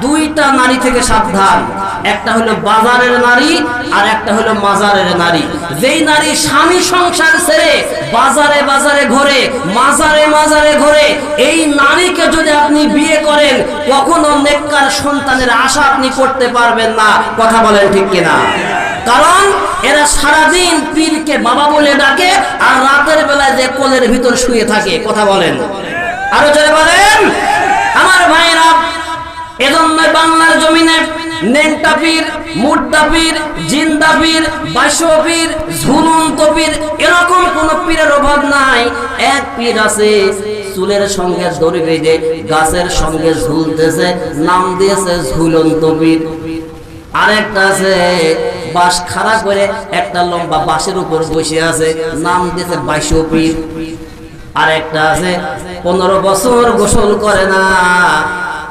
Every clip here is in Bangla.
দুইটা নারী থেকে সাবধান। একটা হলো বাজারের নারী আর একটা হলো মাজারের নারী। যেই নারী স্বামী সংসার ছেড়ে বাজারে বাজারে ঘোরে, মাজারে মাজারে ঘোরে, এই নারীকে যদি আপনি বিয়ে করেন, কখনো নেককার সন্তানের আশা আপনি করতে পারবেন না। কথা বলেন ঠিক কিনা? কারণ এরা সারাদিন পীরকে বাবা বলে ডাকে আর রাতের বেলায় যে কোলের ভিতর শুয়ে থাকে। কথা বলেন। আরও জোরে বলেন। আমার ভাইরা এজন্য বাংলার জমিনে নেংটা পীর, মুড্ডা পীর, জিন্দা পীর, বাইশো পীর ঝুলন্ত পীর, এরকম কোন পীরের অভাব নাই। এক পীর আছে, চুলের সঙ্গে দড়ি বেঁধে, গাছের সঙ্গে ঝুলতেছে, নাম দিয়েছে ঝুলন্ত পীর। আরেকটা আছে, বাঁশ খাড়া করে একটা লম্বা বাঁশের উপর বসে আছে, নাম দিয়েছে বাইশো পীর। আরেকটা আছে, পনেরো বছর গোসল করে না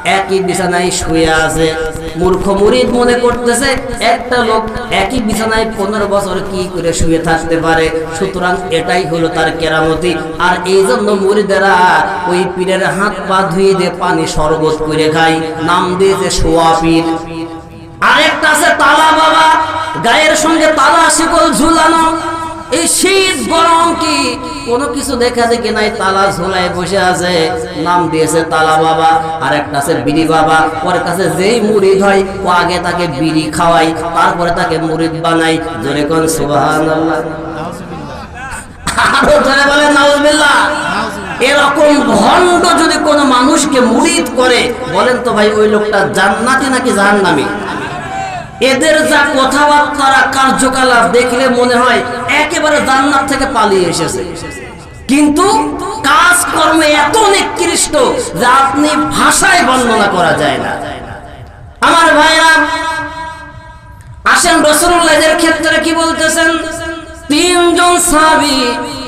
একই বিছানায় শুয়ে আছে। মূর্খ মুরিদ মনে করতেছে, একটা লোক একই বিছানায় পনেরো বছর কি করে শুয়ে থাকতে পারে। সুতরাং এটাই হলো তার কেরামতি। আর এই জন্য মুরিদেরা ওই পীরের হাত পা ধুয়ে দিয়ে পানি শরবত করে খায়। নাম দিয়েছে সোয়া পীর। আরেকটা আছে তালা বাবা। গায়ের সঙ্গে তালা শিকল ঝুলানো। এই শীত গরম কি কোনো কিছু দেখা দেখি নাই? তালা ঝুলাই বসে আছে। নাম দিয়েছে তালা বাবা আর একটা আছে বিড়ি বাবা। ওর কাছে যেই মুড়িদ হয় ও আগে তাকে বিড়ি খাওয়াই তারপরে তাকে মুড়িদ বানাই জোরে সুবাহান এরকম ভণ্ড যদি কোনো মানুষকে মুড়িদ করে, বলেন তো ভাই, ওই লোকটা জান্নাতি নাকি জাহান্নামী? এদের যা কথাবার্তা, কার্যকলাপ দেখলে মনে হয় একেবারে জান্নাত থেকে পালিয়ে এসেছে। কিন্তু কাজকর্মে এত নিকৃষ্ট যে আপনি ভাষায় বর্ণনা করা যায় না। আমার ভাইরা, আসেন রসুল্লাহের ক্ষেত্রে কি বলতেছেন? তিনজন সাহাবী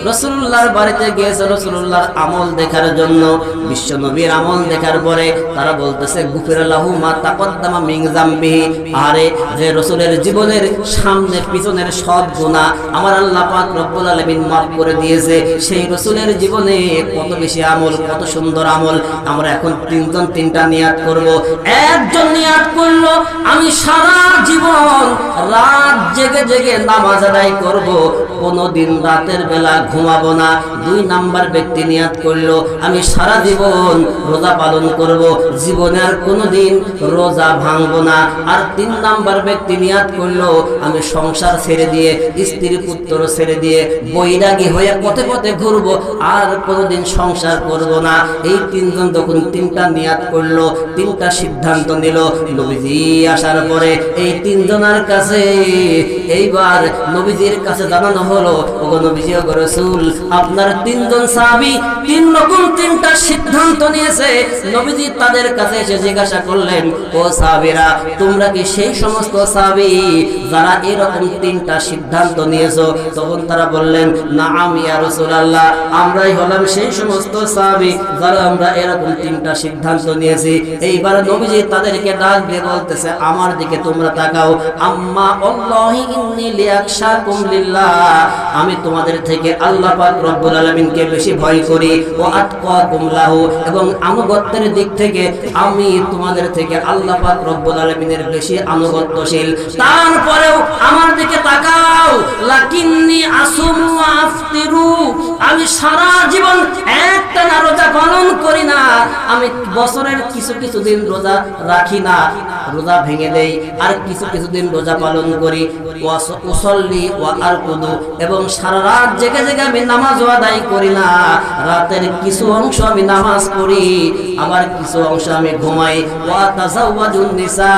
রসুল্লাহর বাড়িতে গিয়েছে, রসুল্লাহর আমল দেখার জন্য। বিশ্ব নবীর আমল দেখার পরে তারা বলতেছে, গুফির মা তাকদ্দামা মিং জামবিহি আরে, যে রসুলের জীবনের সামনে পিছনের সব গুনাহ আমার আল্লাহ পাক রব্বুল আলামিন মাফ করে দিয়েছে। সেই রসুলের জীবনে কত বেশি আমল, কত সুন্দর আমল। আমরা এখন তিনজন তিনটা নিয়াত করব। একজন নিয়াত করল, আমি সারা জীবন জেগে জেগে নামাজ আদায় করব। কোনোদিন রাতের বেলা ঘুমাবো না। দুই নাম্বার ব্যক্তি নিয়াত করল, আমি সারা জীবন রোজা পালন করব। জীবনে আর কোনোদিন রোজা ভাঙবো না। আর তিন নাম্বার ব্যক্তি নিয়াত করল, আমি সংসার ছেড়ে দিয়ে স্ত্রী পুত্র ছেড়ে দিয়ে, বৈরাগী হয়ে পথে পথে ঘুরবো। আর কোনোদিন সংসার করব না। এই তিনজন যখন তিনটা নিয়াত করল, তিনটা সিদ্ধান্ত নিল, নবীজি আসার পরে এই তিনজনের কাছে এইবার নবীজির কাছে জানানো হলো, ওগো নবীজি, ওগো রসুল, আপনার তিনজন সাহাবী তিন রকম তিনটা সিদ্ধান্ত নিয়েছে। নবীজি তাদের কাছে এসে জিজ্ঞাসা করলেন, ও সাহাবীরা, তোমরা কি সেই সমস্ত সাহাবী যারা এরকম তিনটা সিদ্ধান্ত নিয়েছো? তখন তারা বললেন না আমি আর রাসূলুল্লাহ, আমরাই হলাম সেই সমস্ত সাহাবী যারা আমরা এরকম তিনটা সিদ্ধান্ত নিয়েছি। এইবার নবীজি তাদেরকে ডাক দিয়ে বলতেছে, আমার দিকে তোমরা তাকাও। আম্মা লিল্লাহ আমি তোমাদের থেকে আল্লাহ রব্বুল আলমিনকে বেশি ভয় করি। ও আতকা কুমলাহ এবং আনুগত্যের দিক থেকে আমি তোমাদের থেকে আল্লাহ পাক রব্বুল আলমিনের বেশি আনুগত্যশীল। তারপরেও আমার দিকে তাকাও। লাকিন্নি আসুমু আফতিরু। আমি সারা জীবন একটা না রোজা পালন করি না। আমি বছরের কিছু কিছু দিন রোজা রাখি না। রোজা ভেঙে দেই আর কিছু কিছু দিন রোজা পালন করি। উসল্লি ওয়া আরকুদু এবং সারা রাত জেগে জেগে আমি নামাজ আদায় করি না। রাতের কিছু অংশ আমি নামাজ পড়ি। আমার কিছু অংশ আমি ঘুমাই। ওয়া তাজাওয়াজুন নিসা।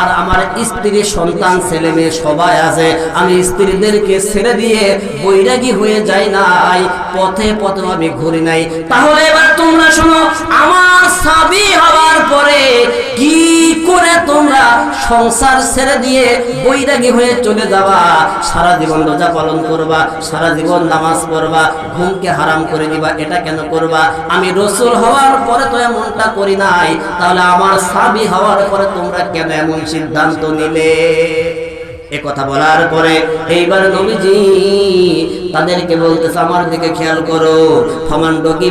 আর আমার স্ত্রী, সন্তান ছেলে মেয়ে সবাই আছে। আমি স্ত্রীদেরকে ছেড়ে দিয়ে বৈরাগী হয়ে যাই নাই, পথে পথে আমি ঘুরি নাই। তাহলে এবার তোমরা শোনো, আমার সাবি হওয়ার পরে কি করে তোমরা সংসার ছেড়ে দিয়ে বৈরাগী হয়ে চলে যাবা? সারা জীবন রোজা পালন করবা, সারা জীবন নামাজ পড়বা, ঘুমকে হারাম করে দিবা, এটা কেন করবা? আমি রসুল হওয়ার পরে তো এমনটা করি নাই, তাহলে আমার সাবি হওয়ার পরে তোমরা কেন এমন সিদ্ধান্ত নিলে? এ বলার পরে, এইবার নবীজি তাদেরকে বলতেছে, আমার দিকে খেয়াল করো।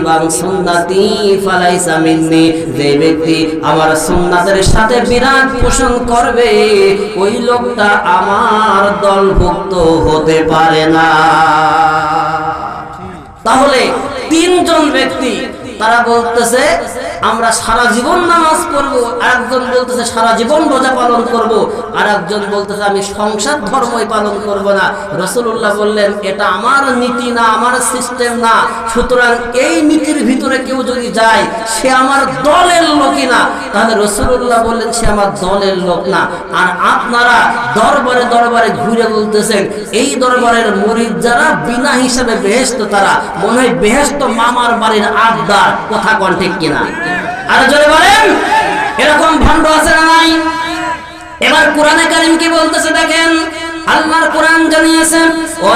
বাং সুন্নাতি ফালাইসা মিন্নি? যে ব্যক্তি আমার সুন্নাতের সাথে বিরাট পোষণ করবে, ওই লোকটা আমার দলভুক্ত হতে পারে না। তাহলে তিনজন ব্যক্তি তারা বলতেছে আমরা সারা জীবন নামাজ পড়ব আর একজন বলতেছে, সারা জীবন রোজা পালন করব। আর একজন বলতেছে, আমি সংসার ধর্মই পালন করব না। রসুল্লাহ বললেন, এটা আমার নীতি না, আমার সিস্টেম না। সুতরাং এই নীতির ভিতরে কেউ যদি যায়, সে আমার দলের লোকই না। তাহলে রসুল্লাহ বললেন, সে আমার দলের লোক না। আর আপনারা দরবারে দরবারে ঘুরে বলতেছেন, এই দরবারের মরিদ যারা বিনা হিসাবে বেহেস্ত তারা, মনে হয় বেহেস্ত মামার বাড়ির আবদার কথা কন ঠিক কিনা? আর জোরে বলেন, এরকম ভণ্ড আছে না নাই? এবার কোরআনে কারিম কি বলতেছে দেখেন, আল্লাহর কোরআন জানিয়েছেন ও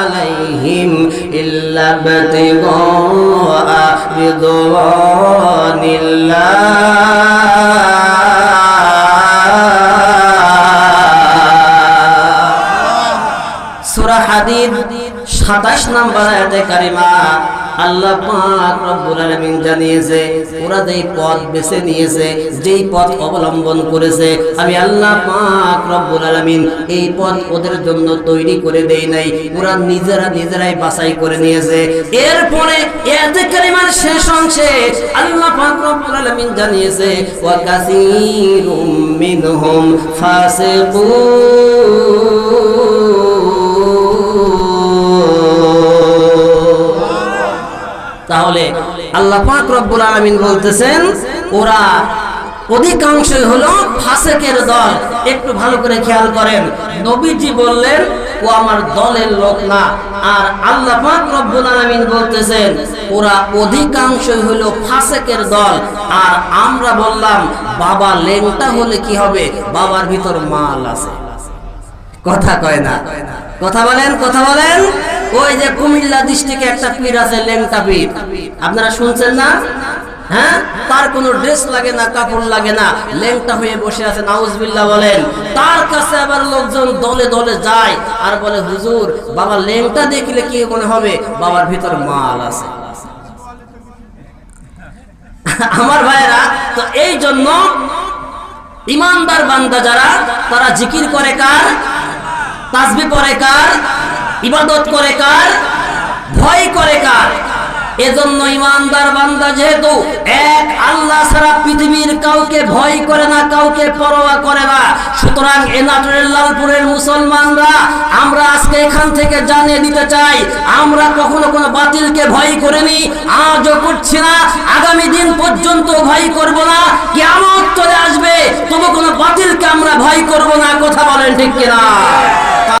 আলাইহিম ইল্লা 27 নম্বর আয়াতে কারিমা আল্লাহ পাক রব্বুল আলামিন জানিয়েছে, ওরা যেই পথ বেছে নিয়েছে, যেই পথ অবলম্বন করেছে, আমি আল্লাহ পাক রব্বুল আলামিন এই পথ ওদের জন্য তৈরি করে দেই নাই, ওরা নিজেরা নিজেরাই বাছাই করে নিয়েছে। এরপরে আয়াতে কারিমার শেষ অংশে আল্লাহ পাক রব্বুল আলামিন জানিয়েছে, ওয়া কাসীরুম মিনহুম ফাসিকুন। আল্লাহ পাক রব্বুল আলামিন বলতেছেন, ওরা অধিকাংশই হলো ফাসেকের দল। একটু ভালো করে খেয়াল করেন। নবীজি বললেন, ও আমার দলের লোক না। আর আল্লাহ পাক রব্বুল আলামিন বলতেছেন, ওরা অধিকাংশই হলো ফাসেকের দল। আর আমরা বললাম, বাবা লেনটা হলে কি হবে? বাবার ভিতর মাল আছে। কথা কয় না। কথা বলেন কথা বলেন। ওই যে কুমিল্লা ডিস্ট্রিক্টে একটা পীর আছে, লেংটা পীর। আপনারা শুনছেন না? হ্যাঁ? তার কোনো ড্রেস লাগে না, কাপড় লাগে না। লেংটা হয়ে বসে আছে, নাউজবিল্লাহ বলেন। তার কাছে আবার লোকজন দলে দলে যায় আর বলে, হুজুর বাবা লেংটা দেখলে কি মনে হবে? বাবার ভিতর মাল আছে। আমার ভাইরা তো এই জন্য ইমানদার বান্দা যারা, তারা জিকির করে কার? তাসবি পরে কার? ইবাদত করে কার? ভয় করে কার? এজন্য ইমানদার বান্দা যেহেতু এক, আল্লাহ ছাড়া পৃথিবীর কাউকে ভয় করে না, কাউকে পরোয়া করে না। সুতরাং এ নাটোরের লালপুরের মুসলমানরা, আমরা আজকে এখান থেকে জানিয়ে দিতে চাই, আমরা কখনো কোনো বাতিলকে ভয় করিনি, আজও করছি না, আগামী দিন পর্যন্ত ভয় করব না কেমন চলে আসবে, তবু কোনো বাতিলকে আমরা ভয় করব না, কথা বলেন ঠিক কিনা?